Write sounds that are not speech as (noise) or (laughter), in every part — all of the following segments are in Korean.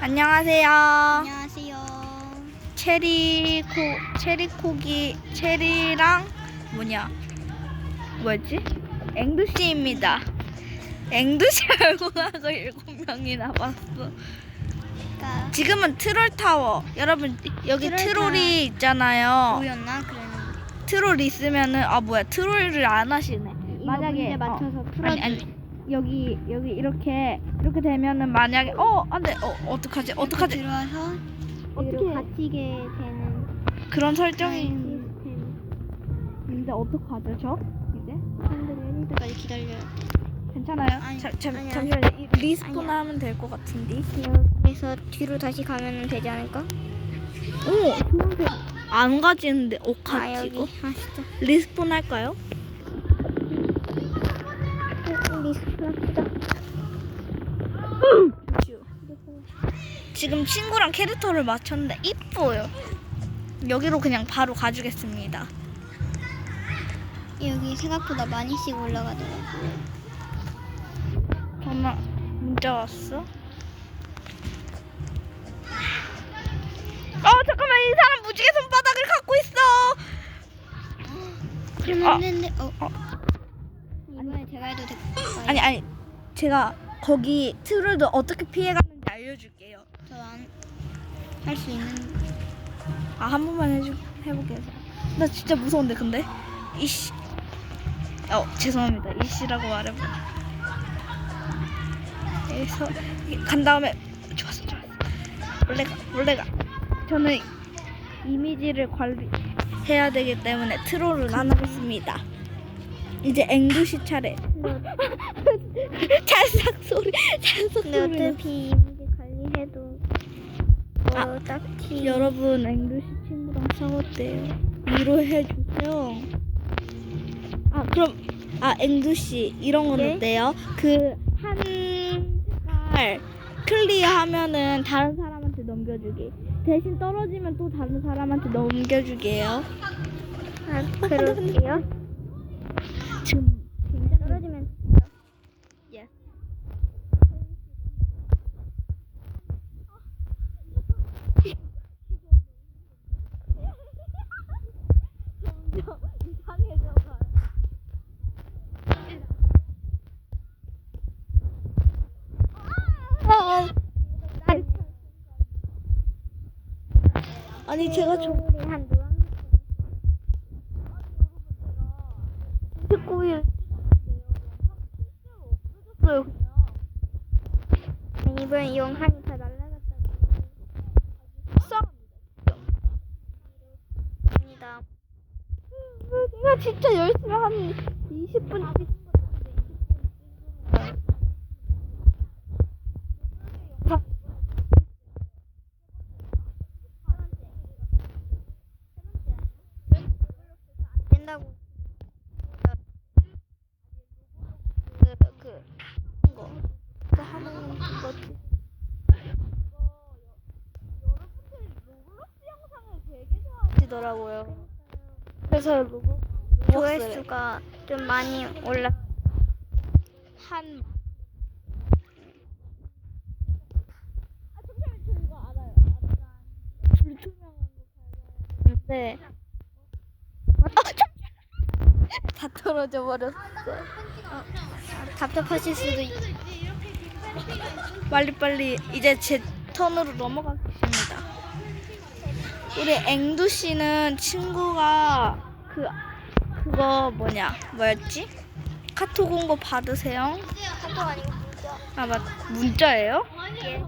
안녕하세요. 안녕하세요. 체리 코 체리 코기 체리랑 뭐냐 뭐였지? 앵두씨입니다. 앵두씨 (laughs) 알고 나서 일곱 명이나 봤어. 그러니까 지금은 트롤 타워. 여러분 여기 트롤 트롤이 있잖아요. 보였나 그러는. 트롤 있으면은 아 뭐야 트롤을 안 하시네. 만약에 어, 맞춰서 풀어. 아니 아니 여기 여기 이렇게 이렇게 되면은 만약에 어 안돼 어 어떡하지 어떡하지 들어와서 어떻게 갇히게 되는 그런 설정이. 있는데 어떡하죠 저 이제 사람들이 때까지 기다려요. 괜찮아요? 아니, 잠, 잠, 아니야. 잠시만요 이 리스폰 아니야. 하면 될 것 같은데 그래서 뒤로 다시 가면 되지 않을까? 오 좋은데 안 가지는데 옷아 가지고 아 진짜. 리스폰 할까요? 지금 친구랑 캐릭터를 맞췄는데 이뻐요 여기로 그냥 바로 가주겠습니다 여기 생각보다 많이씩 올라가더라고요. 전화 문자 왔어? 어 잠깐만 이 사람 무지개 손바닥을 갖고 있어 그러면 아. 안 되는데 어. 어. 제가 해도 될까요? 아니 아니 제가 거기 트롤도 어떻게 피해가는지 알려줄게요. 저안할 수 있는. 아 한 번만 해주 해서 나 진짜 무서운데 근데? 이씨. 어 죄송합니다. 이씨라고 말해봐. 여기서 간 다음에 좋았어 좋았어. 원래 가 원래 가. 저는 이미지를 관리해야 되기 때문에 트롤은 안 하겠습니다 이제 앵두시 차례. 찰싹 소리 찰싹 근데 소리 어차피 이미지 관리해도 뭐 아, 딱히 여러분 앵두씨 친구랑 싸웠대요. 위로해 주세요. 아 그럼 아 앵두씨 이런 건 예? 어때요? 그한발 클리어하면은 다른 사람한테 넘겨주기. 대신 떨어지면 또 다른 사람한테 넘겨주게요. 아, 그럴게요. (laughs) 지금 떨어지면 예. 아니 제가 좀 우리 한 노랑 19일 없어졌어요. 이번 영상이 다 날라갔다고 합니다. 내가 진짜 열심히 한 20분 찍은 된다고. 그, 그, 거. 그 하는 거지. 하시더라고요. 그래서 조회수가 좀 많이 올라. 한거 근데 다 떨어져 버렸어. 답답하실 수도 있. 빨리 빨리 이제 제 턴으로 넘어가겠습니다. 우리 앵두 씨는 친구가 그 그거 뭐냐 뭐였지? 카톡 온 거 받으세요? 카톡 아니고 문자. 아 맞 문자예요? 예.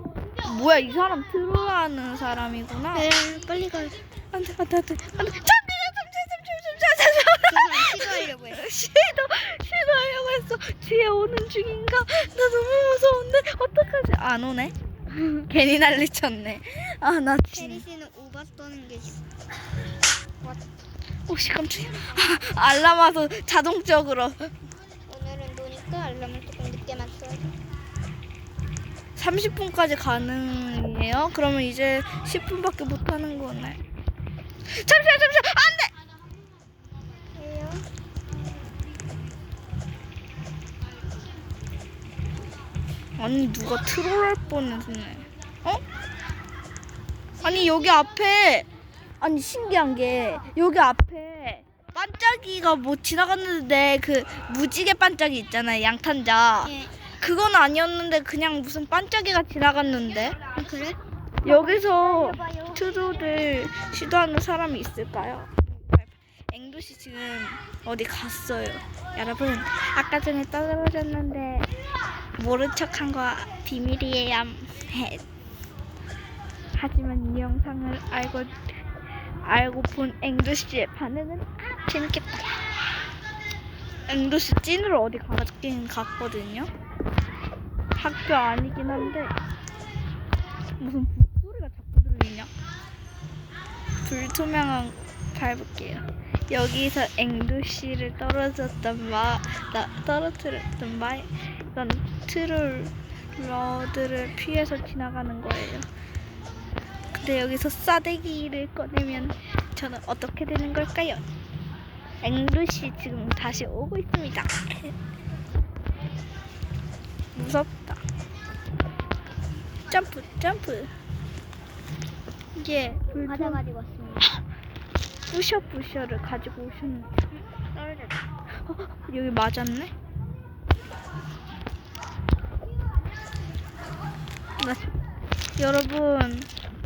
뭐야 이 사람 트롤하는 사람이구나. 네, 빨리 가. 안돼 안돼 안돼 안돼 시도하려고 해. 시도 시도하려고 했어. 뒤에 오는 중인가? 나 너무 무서운데 어떡하지? 안 오네. 괜히 난리쳤네. 아나 체리 진. 씨는 오바 떠는 게 있어. 혹시 깜짝이야. 아, 알람 와서 자동적으로 오늘은 노니까 알람을 조금 늦게 맞춰야지. 30분까지 가능해요? 그러면 이제 10분밖에 못 하는 거네. 잠시만 잠시만 안 돼. 왜요? 아니 누가 트롤할 뻔했네. 어? 아니 여기 앞에 아니 신기한 게 여기 앞에 반짝이가 뭐 지나갔는데 그 무지개 반짝이 있잖아요 양탄자 예. 그건 아니었는데 그냥 무슨 반짝이가 지나갔는데 아, 그래? 여기서. 트롤을 시도하는 사람이 있을까요? 앵두씨 지금 어디 갔어요 여러분 아까 전에 떨어졌는데 모른 척한 거 비밀이에요 하지만 이 영상을 알고 알고 본 앵두씨의 반응은 아, 재밌겠다 앵두씨 찐으로 어디 가긴 갔거든요 학교 아니긴 한데 무슨 소리가 자꾸 들리냐? 불투명한 밟을게요. 여기서 앵두씨를 떨어졌던 마, 나, 떨어뜨렸던 마, 난 트롤 러드를 피해서 지나가는 거예요. 근데 여기서 싸대기를 꺼내면 저는 어떻게 되는 걸까요? 앵두씨 지금 다시 오고 있습니다. 무섭다. 점프, 점프. 이게 불통 과자 가지고 왔습니다. 부셔 부셔를 가지고 오셨는데 떨어졌다. 여기 맞았네? 나, 여러분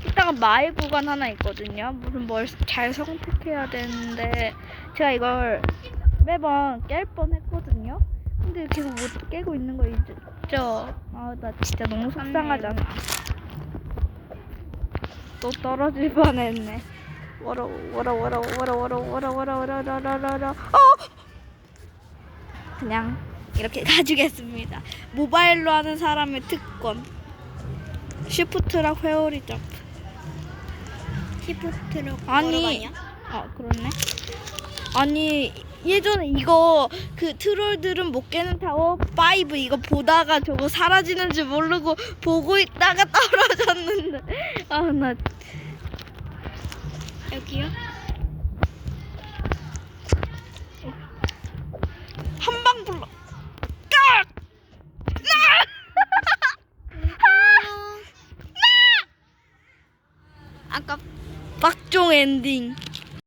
이따가 마을 구간 하나 있거든요 무슨 뭘 잘 선택해야 되는데 제가 이걸 매번 깰 뻔했거든요 근데 계속 못 깨고 있는 거 있죠? 아 나 진짜 너무 속상하잖아 또 떨어질 뻔했네 워러 워러 워러 워러 워러 워러 워러 워러 워러 워러 어! 그냥 이렇게 가주겠습니다. 모바일로 하는 사람의 특권. 쉬프트랑 회오리 점프. 시프트로 아니. 아 그렇네. 아니 예전에 이거 그 트롤들은 못 깨는 타워 5 이거 보다가 저거 사라지는 줄 모르고 보고 있다가 (laughs) 떨어졌는데 아 나 여기요? tung ending.